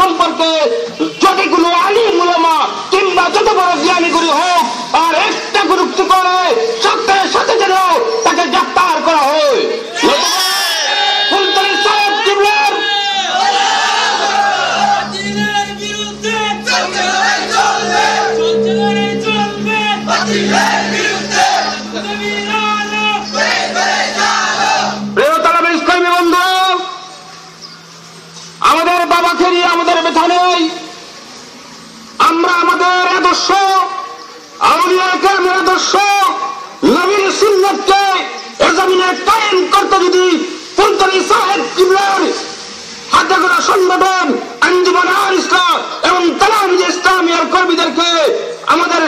সম্পর্কে যদি কোনো আলিম উলামা কিংবা যত বড় জ্ঞানী গুরু হোক, আর একটা গুরুত্ব করে সাথে সাথে যেন তাকে গ্রেপ্তার করা হয়। বিরুদ্ধে আমাদের আমাদের ব্যথা নেই। আমরা আমাদের আদর্শ আউলিয়াকে আমি আদর্শ জমিনে কায়েম করতে যদি আমাদের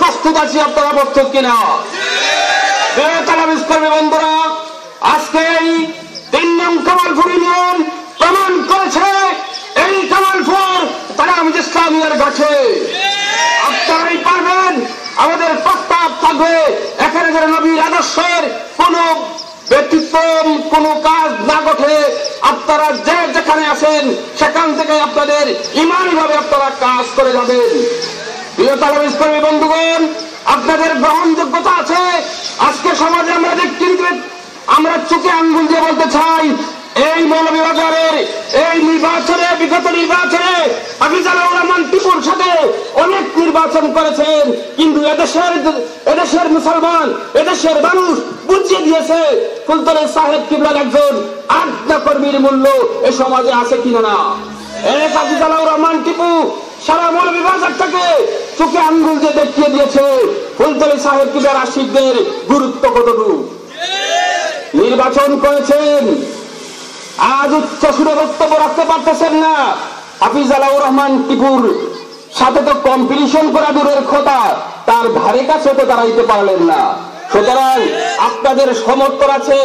প্রস্তুত আছি আপনারা কিনা। বন্ধুরা, আজকে নং কামালপুর ইউনিয়ন প্রমাণ করেছে। এই কামালপুর তালামিজ ইসলামিয়ার গাছে। আপনারাই পারবেন, আমাদের প্রস্তাব থাকবে এখানে যেন নবীর আদর্শের কোন ব্যতিক্রম, কোন কাজ না ঘটে। আপনারা যে যেখানে আছেন, সেখান থেকে আপনাদের ইমানি ভাবে আপনারা কাজ করে যাবেন। প্রিয় তালাম ইসলামী বন্ধুগণ, আপনাদের গ্রহণযোগ্যতা আছে। চোখে আঙ্গুল দিয়ে বলতে চাই, এই মৌলভীবাজারের এই নির্বাচনে, বিগত নির্বাচনে হাফিজানুর রহমান টিপুর সাথে অনেক নির্বাচন করেছেন, কিন্তু এদেশের এদেশের মুসলমান, এদেশের মানুষ বুঝিয়ে দিয়েছে ফুলতলে সাহেব কিবলার একজন আজ্ঞা কর্মীর মূল্য এ সমাজে আছে কিনা না। এক হাফিজানুর রহমান টিপু সারা থেকে চোখে আঙ্গুল দিয়ে দেখিয়ে দিয়েছে ফুলতলি সাহেব কিবলার আশিকদের গুরুত্ব কতটুকু? নির্বাচন করেছেন। আজ উচ্চ সুরে বক্তব্য রাখতে পারতেছেন না। হাফিজ আলাউর রহমান টিপুর সাথে তো কম্পিটিশন করা দূরের কথা, তার ধারে কাছে তো দাঁড়াইতে পারলেন না। সুতরাং আপনাদের সমর্থন আছে,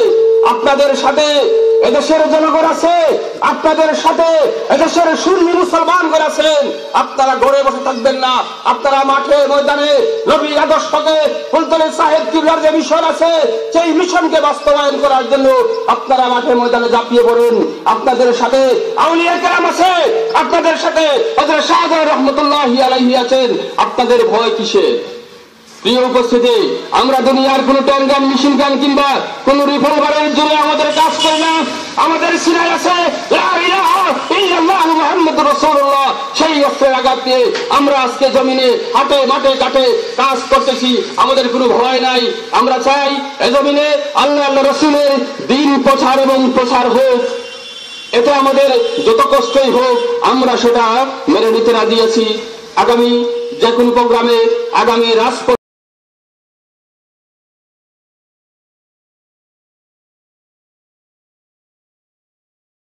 আপনাদের সাথে এদেশের জনগণ আছে, আপনাদের সাথে এদেশের সুন্নি মুসলমানগণ আছেন আপনারা ঘরে বসে থাকবেন না, আপনারা মাঠে, ময়দানে নবী আদর্শকে ফুলতলি সাহেব কিবলার যে মিশন আছে, সেই মিশনকে বাস্তবায়ন করার জন্য আপনারা মাঠে, ময়দানে ঝাঁপিয়ে পড়ুন। আপনাদের সাথে আউলিয়া কেরাম আছে, আপনাদের সাথে ওদের শাহজাহ রহমতুল্লাহ আলাইহি আছেন। আপনাদের ভয় কিসের? প্রিয় উপস্থিতি, আমরা দুনিয়ার কোন ট্যাঙ্গান মেশিন গান কিংবা কোন রিভলভারের জন্য আমাদের কাজ করে না। আমাদের সিনাই আছে সেই অস্ত্রের আঘাত দিয়ে আমরা আজকে জমিনে হাটে মাঠে কাটে কাজ করতেছি। আমাদের কোনো ভয় নাই। আমরা চাই এ জমিনে আল্লাহ আল্লাহ রসুলের দিন প্রচার এবং প্রচার হোক। এতে আমাদের যত কষ্টই হোক, আমরা সেটা মেনে নিতে রাজি আছি। আগামী যে কোনো প্রোগ্রামে, আগামী রাজপথ